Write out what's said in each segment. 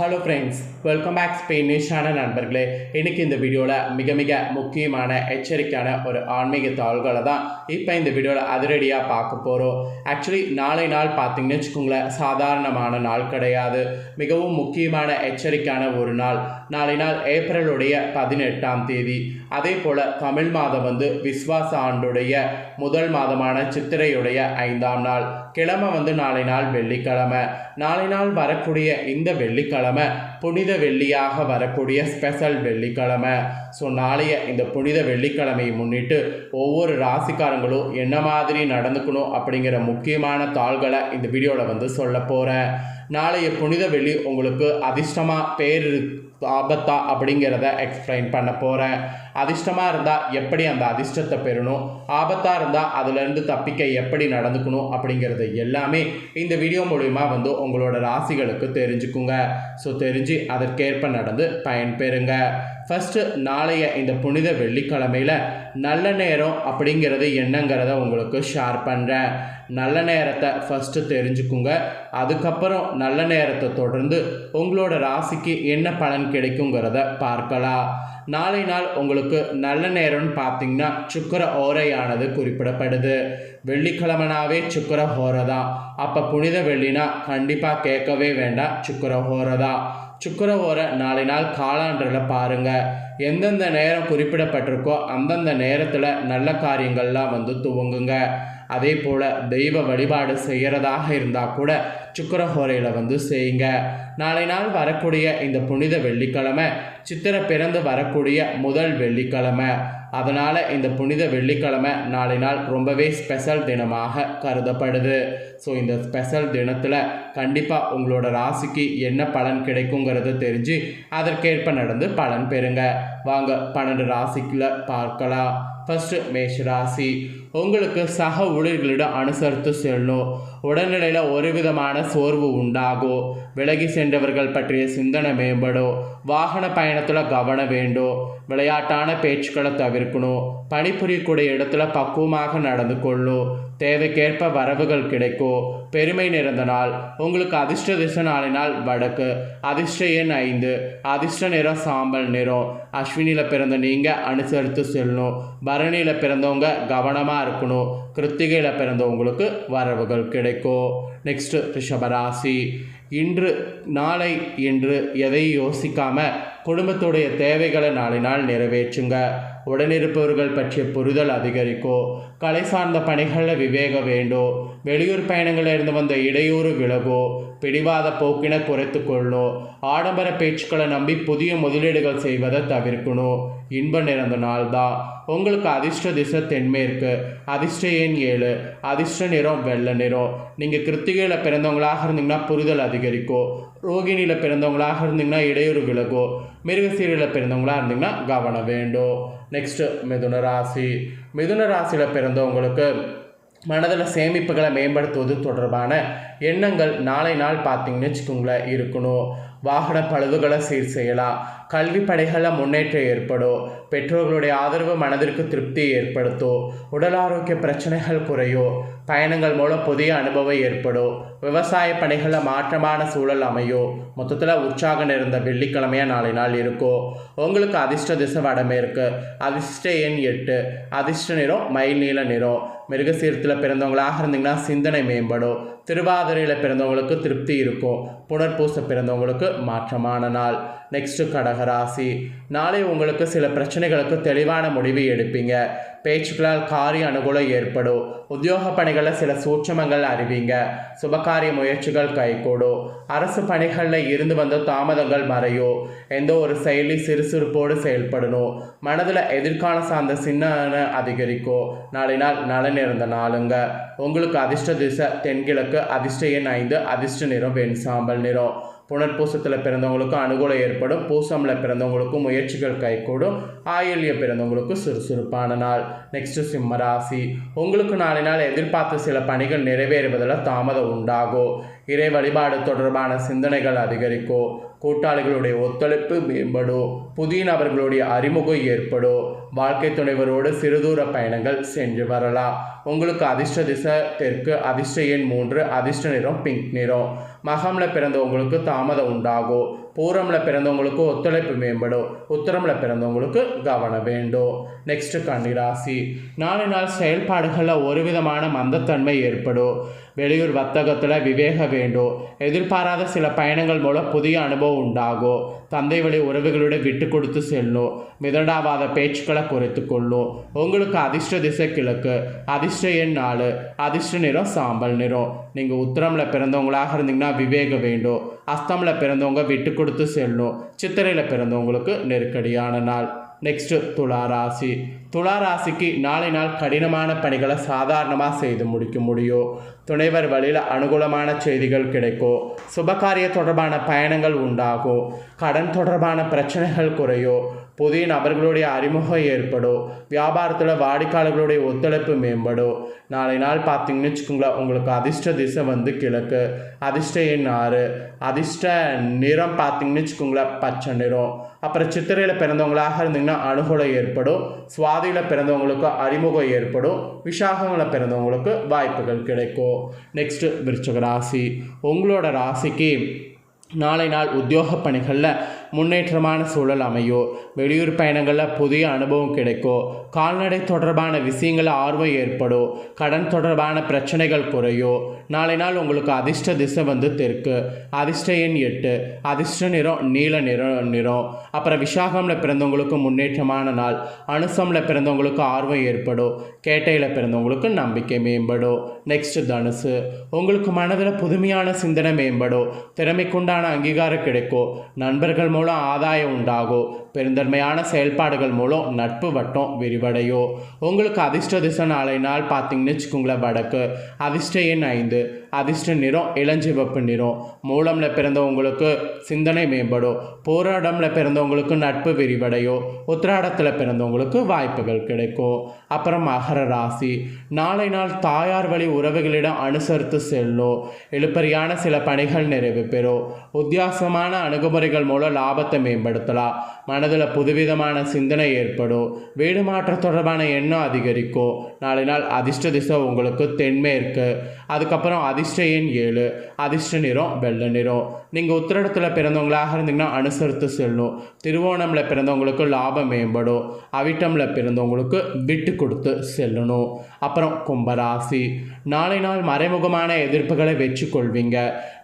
Hello friends welcome back ஸ்பெயினிஷான நண்பர்களே. இன்னைக்கு இந்த வீடியோவில் மிக மிக முக்கியமான எச்சரிக்கையான ஒரு ஆன்மீக தாள்களை தான் இப்போ இந்த வீடியோவில் அதிரடியாக பார்க்க போகிறோம் ஆக்சுவலி நாளை நாள் பார்த்தீங்கன்னு வச்சுக்கோங்களேன் சாதாரணமான நாள் கிடையாது. மிகவும் முக்கியமான எச்சரிக்கையான ஒரு நாள். நாளை நாள் ஏப்ரலுடைய பதினெட்டாம் தேதி. அதே போல் தமிழ் மாதம் வந்து விஸ்வாச ஆண்டுடைய முதல் மாதமான சித்திரையுடைய ஐந்தாம் நாள். கிழமை வந்து நாளை நாள் வெள்ளிக்கிழமை. நாளை நாள் வரக்கூடிய இந்த வெள்ளிக்கிழமை புனித வெள்ளியாக வரக்கூடிய ஸ்பெஷல் வெள்ளிக்கிழமை. ஸோ நாளைய இந்த புனித வெள்ளிக்கிழமையை முன்னிட்டு ஒவ்வொரு ராசிக்காரங்களும் என்ன மாதிரி நடந்துக்கணும் அப்படிங்கிற முக்கியமான தாள்களை இந்த வீடியோவில் வந்து சொல்ல போகிறேன் நாளைய புனித வெள்ளி உங்களுக்கு அதிர்ஷ்டமாக பேர் ஆபத்தா அப்படிங்கிறத எக்ஸ்பிளைன் பண்ண போகிறேன் அதிர்ஷ்டமாக இருந்தால் எப்படி அந்த அதிர்ஷ்டத்தை பெறணும்? ஆபத்தாக இருந்தால் அதுலேருந்து தப்பிக்க எப்படி நடந்துக்கணும்? அப்படிங்கிறது எல்லாமே இந்த வீடியோ மூலிமா வந்து உங்களோட ராசிகளுக்கு தெரிஞ்சுக்குங்க. ஸோ தெரிஞ்சு அதற்கேற்ப நடந்து பயன்பெறுங்க. ஃபஸ்ட்டு நாளைய இந்த புனித வெள்ளிக்கிழமையில் நல்ல நேரம் அப்படிங்கிறது என்னங்கிறத உங்களுக்கு ஷேர் பண்ணுறேன் நல்ல நேரத்தை ஃபஸ்ட்டு தெரிஞ்சுக்குங்க. அதுக்கப்புறம் நல்ல நேரத்தை தொடர்ந்து உங்களோட ராசிக்கு என்ன பலன் கிடைக்குங்கிறத பார்க்கலாம். நாளை நாள் உங்களுக்கு நல்ல நேரம்னு பார்த்தீங்கன்னா சுக்கர ஓரையானது குறிப்பிடப்படுது. வெள்ளிக்கிழமனாவே சுக்கர ஹோரை தான். அப்போ புனித வெள்ளினா கண்டிப்பாக கேட்கவே வேண்டாம். சுக்கர ஹோரை தான். சுக்கரவோர நாளை நாள் காலாண்டில் பாருங்கள் எந்தெந்த நேரம் குறிப்பிடப்பட்டிருக்கோ அந்தந்த நேரத்தில் நல்ல காரியங்கள்லாம் வந்து துவங்குங்க. அதே போல் தெய்வ வழிபாடு செய்கிறதாக இருந்தால் கூட சுக்கரஹோரையில் வந்து செய்யுங்க. நாளை நாள் வரக்கூடிய இந்த புனித வெள்ளிக்கிழமை சித்திரை பிறந்து வரக்கூடிய முதல் வெள்ளிக்கிழமை. அதனால் இந்த புனித வெள்ளிக்கிழமை நாளை நாள் ரொம்பவே ஸ்பெஷல் தினமாக கருதப்படுது. ஸோ இந்த ஸ்பெஷல் தினத்தில் கண்டிப்பாக உங்களோட ராசிக்கு என்ன பலன் கிடைக்குங்கிறத தெரிஞ்சு அதற்கேற்ப நடந்து பலன் பெறுங்க. வாங்க பன்னெண்டு ராசிக்குள்ள பார்க்கலாம். ஃபஸ்ட்டு மேஷ ராசி. உங்களுக்கு சக ஊழியர்களிடம் அனுசரித்து செல்லணும் உடல்நிலையில் ஒரு விதமான சோர்வு உண்டாகும் விலகி சென்றவர்கள் பற்றிய சிந்தனை மேம்படும் வாகன பயணத்தில் கவனம் வேண்டும் விளையாட்டான பேச்சுக்களை தவிர்க்கணும் பணிபுரியக்கூடிய இடத்துல பக்குவமாக நடந்து கொள்ளும் தேவைக்கேற்ப வரவுகள் கிடைக்கும் பெருமை நிறந்த நாள் உங்களுக்கு அதிர்ஷ்ட திசை நாளினால் வடக்கு அதிர்ஷ்ட எண் ஐந்து அதிர்ஷ்ட நிறம் சாம்பல் நிறம் அஸ்வினியில் பிறந்த நீங்கள் அனுசரித்து செல்லணும் பரணியில் பிறந்தவங்க கவனமாக இருக்கணும் கிருத்திகையில் பிறந்தவங்களுக்கு வரவுகள் கிடைக்கும் நெக்ஸ்ட்டு ரிஷபராசி இன்று நாளை என்று எதை யோசிக்காமல் குடும்பத்துடைய தேவைகளை நாளினால் நிறைவேற்றுங்க. உடனிருப்பவர்கள் பற்றிய புரிதல் அதிகரிக்கும் கலை சார்ந்த பணிகளில் விவேக வேண்டும் வெளியூர் பயணங்களில் இருந்து வந்த இடையூறு விலகோ. பிடிவாத போக்கினை குறைத்து கொள்ளும் ஆடம்பர பேச்சுக்களை நம்பி புதிய முதலீடுகள் செய்வதை தவிர்க்கணும் இன்ப நிறைந்த நாள் தான் உங்களுக்கு அதிர்ஷ்ட திசை தென்மேற்கு. அதிர்ஷ்ட எண் ஏழு. அதிர்ஷ்ட நிறம் வெள்ளை நிறம். நீங்கள் கிருத்திகையில் பிறந்தவங்களாக இருந்தீங்கன்னா புரிதல் அதிகரிக்கும் ரோகிணியில் பிறந்தவங்களாக இருந்தீங்கன்னா இடையூறு விலகோ மிருகசீரியில் பிறந்தவங்களாக இருந்தீங்கன்னா கவனம் வேண்டும் நெக்ஸ்ட்டு மிதுன ராசி. மிதுன ராசியில் பிறந்தவங்களுக்கு மனதில் சேமிப்புகளை மேம்படுத்துவது தொடர்பான எண்ணங்கள் நாளை நாள் பார்த்தீங்கன்னு வச்சுக்கோங்களேன் இருக்கணும். வாகன பழுதுகளை சீர் செய்யலாம். கல்வி படைகளில் முன்னேற்றம் ஏற்படும் பெற்றோர்களுடைய ஆதரவு மனதிற்கு திருப்தியை ஏற்படுத்தும் உடல் ஆரோக்கிய பிரச்சனைகள் குறையும் பயணங்கள் மூலம் புதிய அனுபவம் ஏற்படும் விவசாய பணிகளில் மாற்றமான சூழல் அமையும் மொத்தத்தில் உற்சாகம் நிறைந்த வெள்ளிக்கிழமையாக நாளை நாள் இருக்கும் உங்களுக்கு அதிர்ஷ்ட திசை வடமேற்கு அதிர்ஷ்ட எண் எட்டு அதிர்ஷ்ட நிறம் மயில் நீல நிறம். மிருகசீரத்தில் பிறந்தவங்களாக இருந்தீங்கன்னா சிந்தனை மேம்படும் திருவாதிரையில் பிறந்தவங்களுக்கு திருப்தி இருக்கும் புனர்பூச பிறந்தவங்களுக்கு மாற்றமான நாள். நெக்ஸ்ட்டு கடகராசி நாளை உங்களுக்கு சில பிரச்சனைகளுக்கு தெளிவான முடிவு எடுப்பீங்க. பேச்சுக்களால் காரிய அனுகூலம் ஏற்படும். உத்தியோக பணிகளில் சில சூட்சமங்கள் அறிவிங்க. சுபகாரிய முயற்சிகள் கைகூடும். அரசு பணிகளில் இருந்து வந்த தாமதங்கள் மறையும். எந்த ஒரு செயலி சிறுசுறுப்போடு செயல்படணும். மனதில் எதிர்கால சார்ந்த சின்ன அதிகரிக்கும். நாளை நாள் நலன் இருந்த நாளுங்க. உங்களுக்கு அதிர்ஷ்ட திசை தென்கிழக்கு அதிர்ஷ்ட எண் ஐந்து அதிர்ஷ்ட நிறம் வெண் சாம்பல் நிறம். புனர்பூசத்தில் பிறந்தவங்களுக்கும் அனுகூலம் ஏற்படும். பூசமில் பிறந்தவங்களுக்கும் முயற்சிகள் கைகூடும். ஆயுள்ய பிறந்தவங்களுக்கும் சுறுசுறுப்பான நாள். நெக்ஸ்ட்டு சிம்ம ராசி. உங்களுக்கு நாளை நாள் எதிர்பார்த்த சில பணிகள் நிறைவேறுவதில் தாமதம் உண்டாகும். இறை வழிபாடு தொடர்பான சிந்தனைகள் அதிகரிக்கும். கூட்டாளிகளுடைய ஒத்துழைப்பு மேம்படும். புதிய நபர்களுடைய அறிமுகம் ஏற்படும். வாழ்க்கை துணைவரோடு சிறுதூர பயணங்கள் சென்று வரலாம். உங்களுக்கு அதிர்ஷ்ட திசை தெற்கு அதிர்ஷ்ட எண் மூன்று அதிர்ஷ்ட நிறம் பிங்க் நிறம். மகமில் பிறந்தவங்களுக்கு தாமதம் உண்டாகும் பூரமில் பிறந்தவங்களுக்கு ஒத்துழைப்பு மேம்படும் உத்தரமில் பிறந்தவங்களுக்கு கவனம் வேண்டும் நெக்ஸ்ட் கன்னிராசி. நாளை நாள் செயல்பாடுகளில் ஒரு விதமான மந்தத்தன்மை ஏற்படும் வெளியூர் வர்த்தகத்தில் விவேக வேண்டும் எதிர்பாராத சில பயணங்கள் மூலம் புதிய அனுபவம் உண்டாகும் தந்தை வழி உறவுகளோட விட்டு கொடுத்து செல்லும் மிதண்டாவாத பேச்சுக்களை குறைத்து கொள்ளும் உங்களுக்கு அதிர்ஷ்ட திசை கிழக்கு அதிர்ஷ்ட எண் நாலு அதிர்ஷ்ட நிறம் சாம்பல் நிறம். நீங்கள் உத்தரமில் பிறந்தவங்களாக இருந்தீங்கன்னா விவேக வேண்டும் அஸ்தமில் பிறந்தவங்க விட்டு கொடுத்து செல்லும் சித்திரையில் பிறந்தவங்களுக்கு நெருக்கடியான நாள். நெக்ஸ்ட்டு துளாராசி. துளாராசிக்கு நாளை நாள் கடினமான பணிகளை சாதாரணமாக செய்து முடிக்க முடியும். துணைவர் வழியில் அனுகூலமான செய்திகள் கிடைக்கும். சுபகாரிய தொடர்பான பயணங்கள் உண்டாகும். கடன் தொடர்பான பிரச்சனைகள் குறையும். புதிய நபர்களுடைய அறிமுகம் ஏற்படும். வியாபாரத்தில் வாடிக்கையாளர்களுடைய ஒத்துழைப்பு மேம்படும். நாளை நாள் பார்த்தீங்கன்னு வச்சுக்கோங்களேன் உங்களுக்கு அதிர்ஷ்ட திசை வந்து கிழக்கு. அதிர்ஷ்ட எண் ஆறு. அதிர்ஷ்ட நிறம் பார்த்தீங்கன்னு வச்சுக்கோங்களேன் பச்சை நிறம். அப்புறம் சித்திரையில் பிறந்தவங்களாக இருந்தீங்கன்னா அனுகூலம் ஏற்படும். சுவாதியில் பிறந்தவங்களுக்கு அறிமுகம் ஏற்படும். விசாகங்களில் பிறந்தவங்களுக்கு வாய்ப்புகள் கிடைக்கும். நெக்ஸ்ட்டு விருச்சக ராசி. உங்களோட ராசிக்கு நாளை நாள் உத்தியோக பணிகளில் முன்னேற்றமான சூழல் அமையும் வெளியூர் பயணங்களில் புதிய அனுபவம் கிடைக்கும் கால்நடை தொடர்பான விஷயங்களில் ஆர்வம் ஏற்படும் கடன் தொடர்பான பிரச்சனைகள் குறையும் நாளை நாள் உங்களுக்கு அதிர்ஷ்ட திசை வந்து தெற்கு. அதிர்ஷ்ட எண் எட்டு. அதிர்ஷ்ட நிறம் நீல நிறம் நிறம். அப்புறம் விசாகமில் பிறந்தவங்களுக்கு முன்னேற்றமான நாள். அனுசமில் பிறந்தவங்களுக்கு ஆர்வம் ஏற்படும் கேட்டையில் பிறந்தவங்களுக்கு நம்பிக்கை மேம்படும் நெக்ஸ்ட் தனுசு. உங்களுக்கு மனதில் புதுமையான சிந்தனை மேம்படும் திறமைக்குண்டான அங்கீகாரம் கிடைக்கும் நண்பர்கள் மூலம் ஆதாயம் உண்டாகும் பெருந்தன்மையான செயல்பாடுகள் மூலம் நட்பு வட்டம் விரிவடையும் உங்களுக்கு அதிர்ஷ்ட திசை நாளை நாள் பார்த்தீங்கன்னு வச்சுக்கோங்களேன் வடக்கு. அதிர்ஷ்ட எண் ஐந்து. அதிர்ஷ்ட நிறம் இளஞ்சிவப்பு நிறம். மூலமில் பிறந்தவங்களுக்கு சிந்தனை மேம்படும். போராடமில் பிறந்தவங்களுக்கு நட்பு விரிவடையும் உத்திராடத்தில் பிறந்தவங்களுக்கு வாய்ப்புகள் கிடைக்கும். அப்புறம் மகர ராசி. நாளை நாள் தாயார் வழி உறவுகளிடம் அனுசரித்து செல்லும். எழுப்பறியான சில பணிகள் நிறைவு பெறும். வித்தியாசமான அணுகுமுறைகள் மூலம் லாபத்தை மேம்படுத்தலாம். மனதில் புதுவிதமான சிந்தனை ஏற்படும் வீடு மாற்றம் தொடர்பான எண்ணம் அதிகரிக்கும் நாளை நாள் அதிர்ஷ்ட திசை உங்களுக்கு தென்மேற்கு. அதுக்கப்புறம் அதிர்ஷ்ட எண் ஏழு அதிர்ஷ்ட நிறம் வெள்ளை நிறம். நீங்கள் உத்திரடத்தில் பிறந்தவங்களாக இருந்தீங்கன்னா அனுசரித்து செல்லும். திருவோணமில் பிறந்தவங்களுக்கு லாபம் மேம்படும் அவிட்டமில் பிறந்தவங்களுக்கு விட்டு கொடுத்து செல்லணும் அப்புறம் கும்பராசி. நாளை நாள் மறைமுகமான எதிர்ப்புகளை வெற்றி கொள்வீங்க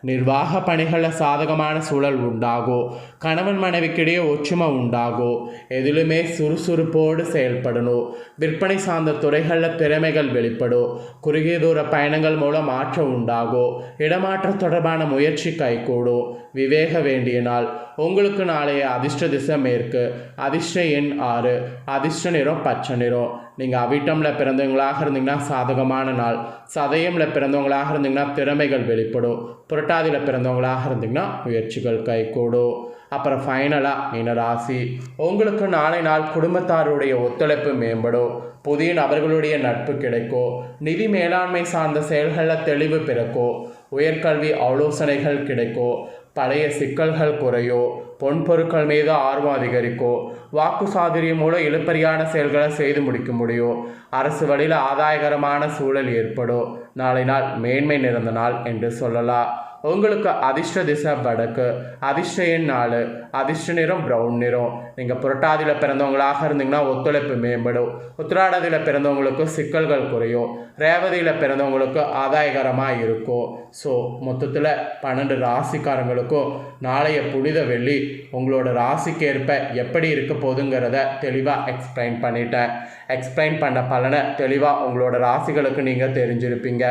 நிர்வாக பணிகளில் சாதகமான சூழல் உண்டாகும் கணவன் மனைவிக்கிடையே ஒற்றுமை உண்டாகும் எதிலுமே சுறுசுறுப்போடு செயல்படணும் விற்பனை சார்ந்த துறைகளில் திறமைகள் வெளிப்படும் குறுகிய தூர பயணங்கள் மூலம் மாற்றம் உண்டாகும் இடமாற்றம் தொடர்பான முயற்சி கைகூடும் விவேக வேண்டிய நாள் உங்களுக்கு நாளைய அதிர்ஷ்ட திசை மேற்கு அதிர்ஷ்ட எண் ஆறு அதிர்ஷ்ட நிறம் பச்சை நிறம் நீங்கள் அவிட்டமில் பிறந்தவங்களாக இருந்தீங்கன்னா சாதகமான நாள். சதயமில் பிறந்தவங்களாக இருந்தீங்கன்னா திறமைகள் வெளிப்படும். புரட்டாதியில் பிறந்தவங்களாக இருந்தீங்கன்னா முயற்சிகள் கைகூடும். அப்புறம் ஃபைனலாக மீனராசி. உங்களுக்கு நாளை நாள் குடும்பத்தாருடைய ஒத்துழைப்பு மேம்படும். புதிய நபர்களுடைய நட்பு கிடைக்கும். நிதி மேலாண்மை சார்ந்த செயல்களில் தெளிவு பிறக்கும். உயர்கல்வி ஆலோசனைகள் கிடைக்கும். பழைய சிக்கல்கள் குறையோ பொன் பொருட்கள் மீது ஆர்வம் அதிகரிக்கோ வாக்கு சாதுரியம் மூலம் இழுப்பறியான செயல்களை செய்து முடிக்க முடியும் அரசு வழியில் ஆதாயகரமான சூழல் ஏற்படும் நாளை நாள் மேன்மை நிறந்த நாள் என்று சொல்லலாம் உங்களுக்கு அதிர்ஷ்ட திசை வடக்கு அதிர்ஷ்ட எண் நாலு அதிர்ஷ்ட நிறம் ப்ரௌன் நிறம். நீங்கள் புரட்டாதியில் பிறந்தவங்களாக இருந்தீங்கன்னா ஒத்துழைப்பு மேம்படும். உத்திராடதியில் பிறந்தவங்களுக்கு சிக்கல்கள் குறையும். ரேவதியில் பிறந்தவங்களுக்கு ஆதாயகரமாக இருக்கும். ஸோ மொத்தத்தில் பன்னெண்டு ராசிக்காரங்களுக்கும் நாளைய புனித வெள்ளி உங்களோட ராசிக்கேற்ப எப்படி இருக்க போகுதுங்கிறத தெளிவாக எக்ஸ்பிளைன் பண்ணிட்டேன். எக்ஸ்பிளைன் பண்ண பலனை தெளிவாக உங்களோட ராசிகளுக்கு நீங்கள் தெரிஞ்சிருப்பீங்க.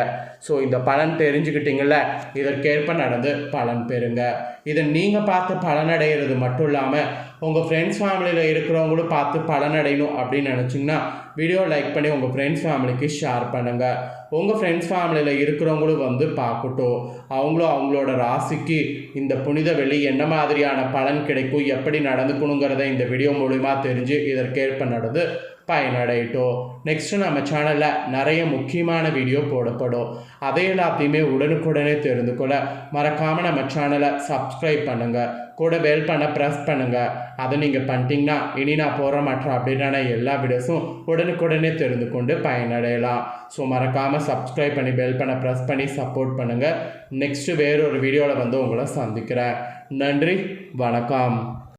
ஸோ இந்த பலன் தெரிஞ்சுக்கிட்டீங்கள இதற்கேற்ப நடந்து பலன் பெறுங்க. இதை நீங்கள் பார்த்து பலனடைகிறது மட்டும் இல்லாமல் உங்கள் ஃப்ரெண்ட்ஸ் ஃபேமிலியில் இருக்கிறவங்களும் பார்த்து பலனடையணும் அப்படின்னு நினச்சிங்கன்னா வீடியோ லைக் பண்ணி உங்கள் ஃப்ரெண்ட்ஸ் ஃபேமிலிக்கு ஷேர் பண்ணுங்கள் உங்கள் ஃப்ரெண்ட்ஸ் ஃபேமிலியில் இருக்கிறவங்களும் வந்து பார்க்கட்டும். அவங்களும் அவங்களோட ராசிக்கு இந்த புனித வெளி என்ன மாதிரியான பலன் கிடைக்கும் எப்படி நடந்துக்கணுங்கிறத இந்த வீடியோ மூலிமா தெரிஞ்சு இதற்கேற்ப நடந்து பயனடையட்டும். நெக்ஸ்ட்டு நம்ம சேனலில் நிறைய முக்கியமான வீடியோ போடப்படும். அதை எல்லாத்தையுமே உடனுக்குடனே தெரிந்து கொள்ள மறக்காமல் நம்ம சேனலை சப்ஸ்கிரைப் பண்ணுங்கள் கூட பெல் பண்ண ப்ரெஸ் பண்ணுங்கள் அதை நீங்கள் பண்ணிட்டீங்கன்னா இனி நான் போகிற மற்ற அப்படின்னா எல்லா வீடியோஸும் உடனுக்குடனே தெரிந்து கொண்டு பயனடையலாம். ஸோ மறக்காமல் சப்ஸ்கிரைப் பண்ணி பெல் பண்ண ப்ரெஸ் பண்ணி சப்போர்ட் பண்ணுங்கள் நெக்ஸ்ட்டு வேறொரு வீடியோவில் வந்து உங்களை சந்திக்கிறேன். நன்றி வணக்கம்.